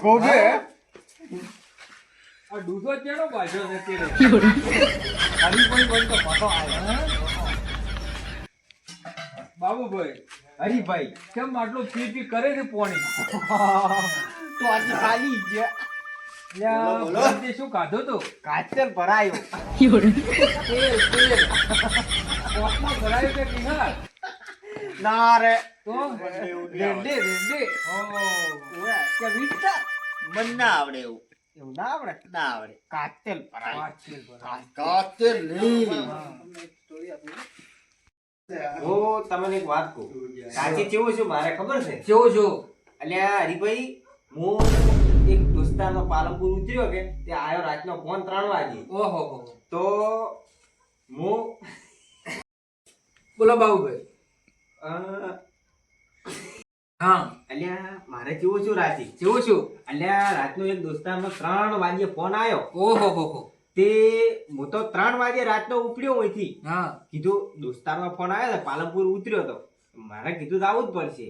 Kobe આ ડૂસો ચેડો બાજ્યો છે તે ખાલી કોઈ કોઈ તો ફોટો આવ્યો બાબુભાઈ હરીભાઈ કેમ આટલું પી પી કરે છે પોણી? તો આજે ખાલી બોલો. તે શું ખાધું તો? કાચર ભરાયો. તેલ તેલ. ભરાયું કે નિહાર ના રે તો રેડે. રેડે કે મને ના આવડે એવું. એવું ના આવડે? ના આવડે. કાચર ભરાયો પાંચ તેલ ભરાયું. કાચે લીલી. હું. તમને એક વાત કહું. સાચી કેવું છું મારે ખબર છે? કેવું છું? અલ્યા હરિભાઈ હું એક દોસ્તાનો પાલનપુર ઉતર્યો કે તે આયો રાતનો ફોન ત્રણ વાગે. ઓહો હો. તો હું બોલો બાબુભાઈ અ, હા મારે કેવું છું રાતે કેવું છું? અલ્યા રાતનો એક દોસ્તારનો ત્રણ વાગે ફોન આવ્યો. ઓહો હો હો. તે હું તો ત્રણ વાગે રાતનો ઉપડ્યો હોયથી હા. કીધું દોસ્તારનો ફોન આવ્યો તો પાલનપુર ઉતર્યો તો. મારે કીધું તો આવવું જ પડશે.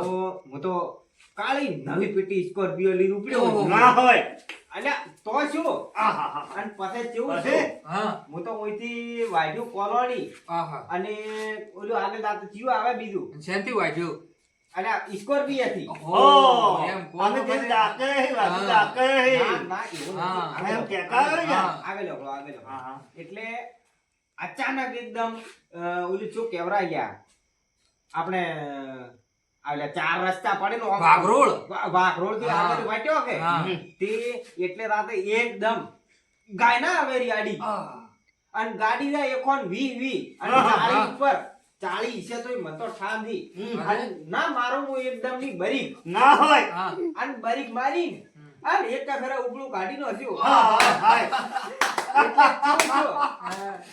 તો હું તો કાળી નવી પેટી સ્કોર્પિયો લઈને ઉપડ્યો ના હોય. અલ્યા તો શું. અને પછી કેવું છે? હું. તો ઓઈથી વાજ્યું કોલોની. અને ઓલું આગળ દાંત થયું આવે બીજું. શાંતિ વાંચ્યું અને સ્કોર્પિયો હતી ઓહ, એમ કોણ અમે ખબર તે છે? ડાકે હે, વાતું ડાકે હે. ના, ના, એવું હા. એમ કહેતા હોય ને? આગળ લો, આગળ હા, હા. એટલે અચાનક એકદમ ઓલી શું કેવરાઈ ગયા આપણે આવેલા ચાર રસ્તા પડે ને વાઘરોળ? વાઘરોળથી આગળ વાટ્યો કે તે એટલે રાતે એકદમ ગાય ના આવે ગાડી અને ગાડી જાય એકોન વી વી અને હા. ઉપર ચાળી છે તો મતો ઠાંધી અને ના મારો હું એકદમની બરીક. ના હોય. અને બરીક મારી અને એક ફેરા ઉપલું કાઢી નો થયું?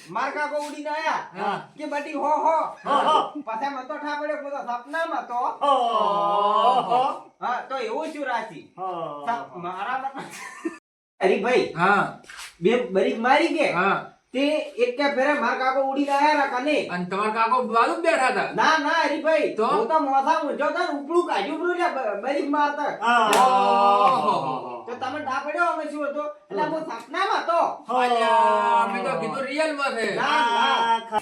માર કાકો ઉડીને આયા કે બટી હો હો. હો, હો. પાછા મન તો ઠા પડ્યો પોતા સપનામાં તો. હો, હો. હા તો એવું શું રાશી. હો. મારા અરે ભાઈ હા. બે બરીક મારી કે? હા. તે એક કે ફેરે માર કાકો ઉડી ગયા ના કને અને તમાર કાકો બાજુ બેઠા હતા. ના ના હરીભાઈ તો? હું તો મોથા ઊંચો તો ને ઉપડું કાજુ ઉપડું લે બરી બરીક મારતા. તો તમે ડા પડ્યો અમે શું હતો? એટલે હું સપનામાં તો હો. અલ્યા, મેં તો કીધું રિયલમાં છે. ના, ના.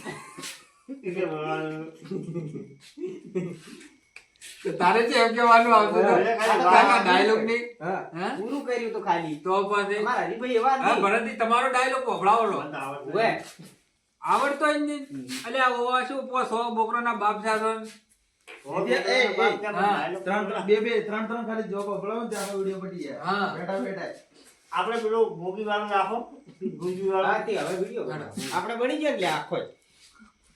આ તારે જે એમ કેવાનું આવતું. ડાયલોગની? પૂરું કર્યું તો ખાલી. તો પછી? હરીભાઈ એવા નહીં. ભરતજી તમારો ડાયલોગ પકડાવો લો. આવડતો જ નહીં. અલ્યા ઓવા શું પો સો બોકરોના બાપ સાધન ત્રણ બે બે ત્રણ ત્રણ ખાલી જોબ પકડાવો ને ત્યાં વીડિયો પટી જાય. હા. બેઠા બેઠા. આપણે પેલો ભોગી વાળો રાખો. ભોગી વાળો. હવે વીડિયો. આપણે બની ગયા એટલે આખો.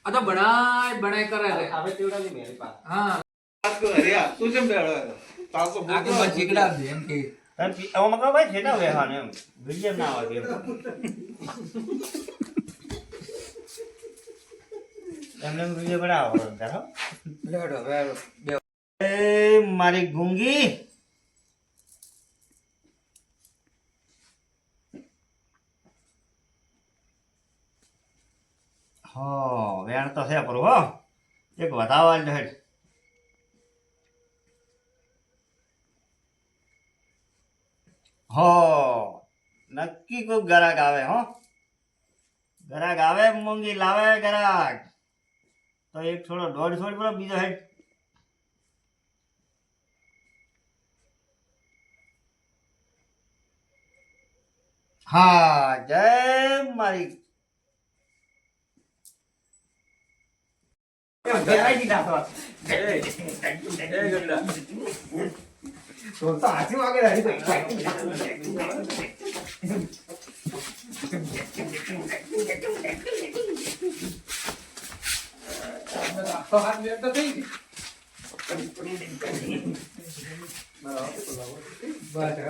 આ તો બનાય બનાય કરે છે. હવે તેવડાની મેરી પાસે. હા તું કેમ બેઠો તાસો આ તો બસ ચીકડા છે એમ કે તાર પી- હવે મગર ભાઈ છેટા બેહવાનું એમ વીડિયો ના બનાવો તાર હો. મારી ગુંગી. હો વેણ તો છે પ્રભુ હો. એક વધાવા જ હો નક્કી કોઈ ગરાક આવે હો ગરાક આવે મૂંગી લાવે ગરાક તો એક થોડો દોઢ છોડ પર બીજો હેડ હા જય મારી ફેરાઈ દીધા તો. વાગે હરીભાઈ. તો હાથ તો થઈ ગઈ. બરાબર.